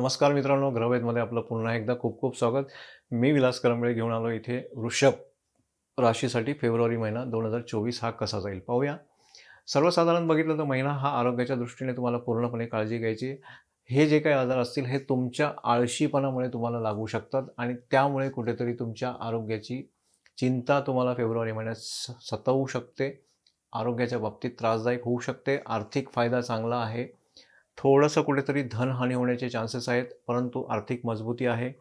नमस्कार मित्रांनो ग्रहवेदमध्ये आपलं पुन्हा एकदा खूप खूप स्वागत. मी विलास करंबळे घेऊन आलो इथे वृषभ राशीसाठी फेब्रुवारी महिना दोन हजार चोवीस हा कसा जाईल पाहूया. सर्वसाधारण बघितलं तर महिना हा आरोग्याच्या दृष्टीने तुम्हाला पूर्णपणे काळजी घ्यायची हे जे काही आजार असतील हे तुमच्या आळशीपणामुळे तुम्हाला लागू शकतात आणि त्यामुळे कुठेतरी तुमच्या आरोग्याची चिंता तुम्हाला फेब्रुवारी महिन्यात स सतावू शकते. आरोग्याच्या बाबतीत त्रासदायक होऊ शकते. आर्थिक फायदा चांगला आहे. थोडंसं कुठेतरी धनहानी होण्याचे चान्सेस आहेत परंतु आर्थिक मजबूती आहे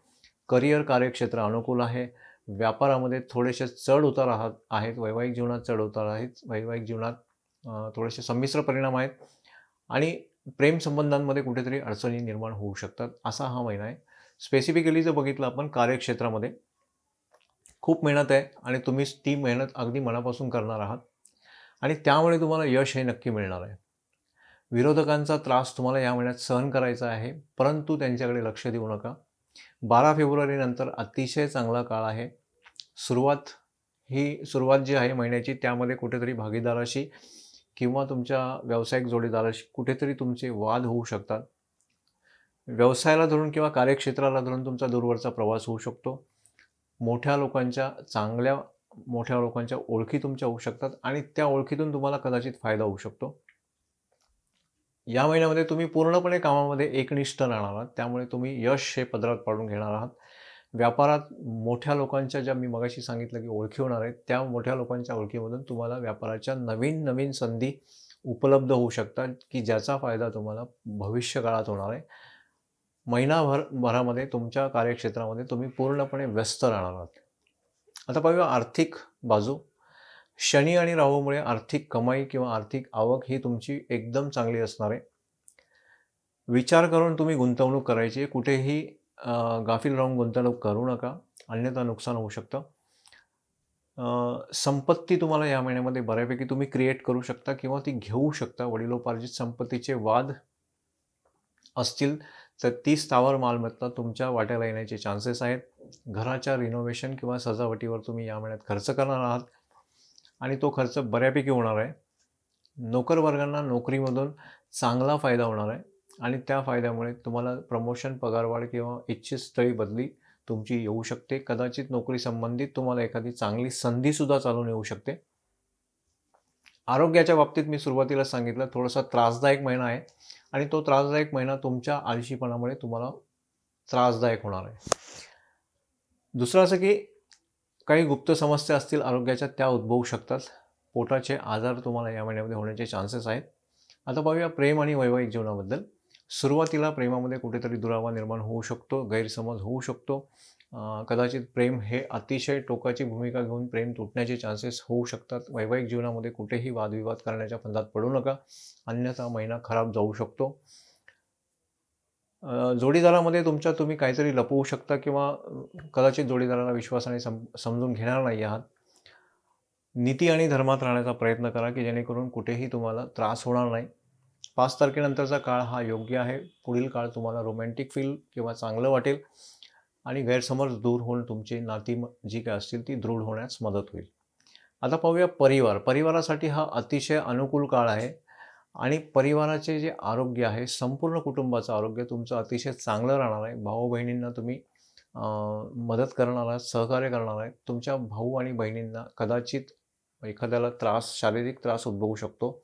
करिअर कार्यक्षेत्र अनुकूल आहे व्यापारामध्ये थोडेसे चढ उतार आहात आहेत वैवाहिक जीवनात चढ उतार आहेत वैवाहिक जीवनात थोडेसे संमिश्र परिणाम आहेत आणि प्रेमसंबंधांमध्ये कुठेतरी अडचणी निर्माण होऊ शकतात असा हा महिना आहे. स्पेसिफिकली जर बघितलं आपण कार्यक्षेत्रामध्ये खूप मेहनत आहे आणि तुम्ही ती मेहनत अगदी मनापासून करणार आहात आणि त्यामुळे तुम्हाला यश हे नक्की मिळणार आहे. विरोधकांचा त्रास तुम्हाला या महिन्यात सहन करायचा आहे परंतु त्यांच्याकडे लक्ष देऊ नका. बारा फेब्रुवारीनंतर अतिशय चांगला काळ आहे. सुरुवात ही सुरुवात जी आहे महिन्याची त्यामध्ये कुठेतरी भागीदाराशी किंवा तुमच्या व्यावसायिक जोडीदाराशी कुठेतरी तुमचे वाद होऊ शकतात. व्यवसायाला धरून किंवा कार्यक्षेत्राला धरून तुमचा दूरवरचा प्रवास होऊ शकतो. मोठ्या लोकांच्या चांगल्या मोठ्या लोकांच्या ओळखी तुमच्या होऊ शकतात आणि त्या ओळखीतून तुम्हाला कदाचित फायदा होऊ शकतो. या महिन्यामध्ये तुम्ही पूर्णपणे कामामध्ये एकनिष्ठ राहणार आहात. त्यामुळे तुम्ही यश हे पदरात पाडून घेणार आहात. व्यापारात मोठ्या लोकांच्या ज्या मी मगाशी सांगितलं की ओळखी होणार आहेत त्या मोठ्या लोकांच्या ओळखीमधून तुम्हाला व्यापाराच्या नवीन नवीन संधी उपलब्ध होऊ शकतात की ज्याचा फायदा तुम्हाला भविष्यकाळात होणार आहे. महिनाभर भरामध्ये तुमच्या कार्यक्षेत्रामध्ये तुम्ही पूर्णपणे व्यस्त राहणार आहात. आता पाहूया आर्थिक बाजू. शनी आणि राहूमुळे आर्थिक कमाई किंवा आर्थिक आवक ही तुमची एकदम चांगली असणार आहे. विचार करून तुम्ही गुंतवणूक करायची कुठेही गाफील राहून गुंतवणूक करू नका. अन्यथा नुकसान होऊ शकतं. संपत्ती तुम्हाला या महिन्यामध्ये बऱ्यापैकी तुम्ही क्रिएट करू शकता किंवा ती घेऊ शकता. वडिलोपार्जित संपत्तीचे वाद असतील तर ती स्थावर मालमत्ता तुमच्या वाट्याला येण्याचे चान्सेस आहेत. घराच्या रिनोव्हेशन किंवा सजावटीवर तुम्ही या महिन्यात खर्च करणार आहात. आणि तो खर्च बऱ्यापैकी होणार आहे. नोकरवर्गांना नोकरीमधून चांगला फायदा होणार आहे. आणि त्या फायद्यामुळे तुम्हाला प्रमोशन पगारवाढ किंवा इच्छित स्थळी बदली तुमची येऊ शकते. कदाचित नोकरी संबंधित तुम्हाला एखादी चांगली संधीसुद्धा चालून येऊ शकते. आरोग्याच्या बाबतीत मी सुरुवातीला सांगितलं थोडासा त्रासदायक महिना आहे. आणि तो त्रासदायक महिना तुमच्या आळशीपणामुळे तुम्हाला त्रासदायक होणार आहे. दुसरं असं की काही गुप्त समस्या असतील आरोग्याच्या त्या उद्भवू शकतात. पोटाचे आजार तुम्हाला या महिन्यामध्ये होण्याचे चान्सेस आहेत. आता पाहूया प्रेम आणि वैवाहिक जीवनाबद्दल. सुरुवातीला प्रेमामध्ये कुठेतरी दुरावा निर्माण होऊ शकतो गैरसमज होऊ शकतो. कदाचित प्रेम हे अतिशय टोकाची भूमिका घेऊन प्रेम तुटण्याचे चान्सेस होऊ शकतात. वैवाहिक जीवनामध्ये कुठेही वादविवाद करण्याच्या फंदात पडू नका. अन्यथा महिना खराब जाऊ शकतो. जोडीदारामध्ये तुमच्या तुम्ही काहीतरी लपवू शकता किंवा कदाचित जोडीदाराला विश्वासाने सम समजून घेणार नाही आहात. नीती आणि धर्मात राहण्याचा प्रयत्न करा की जेणेकरून कुठेही तुम्हाला त्रास होणार नाही. पाच तारखेनंतरचा काळ हा योग्य आहे. पुढील काळ तुम्हाला रोमॅन्टिक फील किंवा चांगलं वाटेल आणि गैरसमज दूर होऊन तुमची नाती जी काय असतील ती दृढ होण्यास मदत होईल. आता पाहूया परिवार. परिवारासाठी हा अतिशय अनुकूल काळ आहे. आणि परिवाराचे जे आरोग्य आहे संपूर्ण कुटुंबाचं आरोग्य तुमचं अतिशय चांगलं राहणार आहे. भाऊ बहिणींना तुम्ही मदत करणार आहात सहकार्य करणार आहे तुमच्या भाऊ आणि बहिणींना कदाचित एखाद्याला त्रास शारीरिक त्रास उद्भवू शकतो.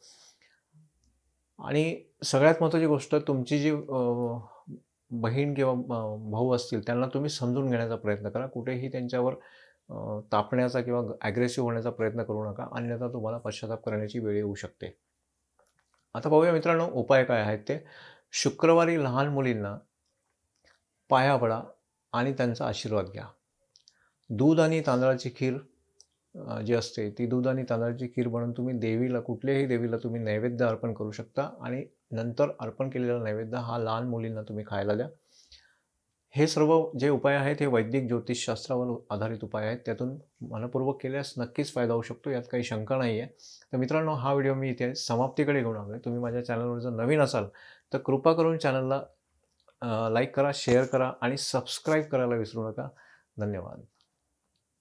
आणि सगळ्यात महत्त्वाची गोष्ट तुमची जी बहीण किंवा भाऊ असतील त्यांना तुम्ही समजून घेण्याचा प्रयत्न करा. कुठेही त्यांच्यावर तापण्याचा किंवा ॲग्रेसिव्ह होण्याचा प्रयत्न करू नका. अन्यथा तुम्हाला पश्चाताप करण्याची वेळ येऊ शकते. आता पाहूया मित्रांनो उपाय काय आहेत ते. शुक्रवारी लहान मुलींना पाया पडा आणि त्यांचा आशीर्वाद घ्या. दूध आणि तांदळाची खीर जी असते ती दूध आणि तांदळाची खीर बनवून तुम्ही देवीला कुठल्याही देवीला तुम्ही नैवेद्य अर्पण करू शकता आणि नंतर अर्पण केलेला नैवेद्य हा लहान मुलींना तुम्ही खायला द्या. हे सर्व जे उपाय आहेत हे वैदिक ज्योतिषशास्त्रावर आधारित उपाय आहेत. त्यातून मनपूर्वक केल्यास नक्कीच फायदा होऊ शकतो यात काही शंका नाही आहे तर मित्रांनो हा व्हिडिओ मी इथे समाप्तीकडे घेऊन आलो आहे तुम्ही माझ्या चॅनलवर जर नवीन असाल तर कृपा करून चॅनलला लाईक करा शेअर करा आणि सबस्क्राईब करायला विसरू नका. धन्यवाद.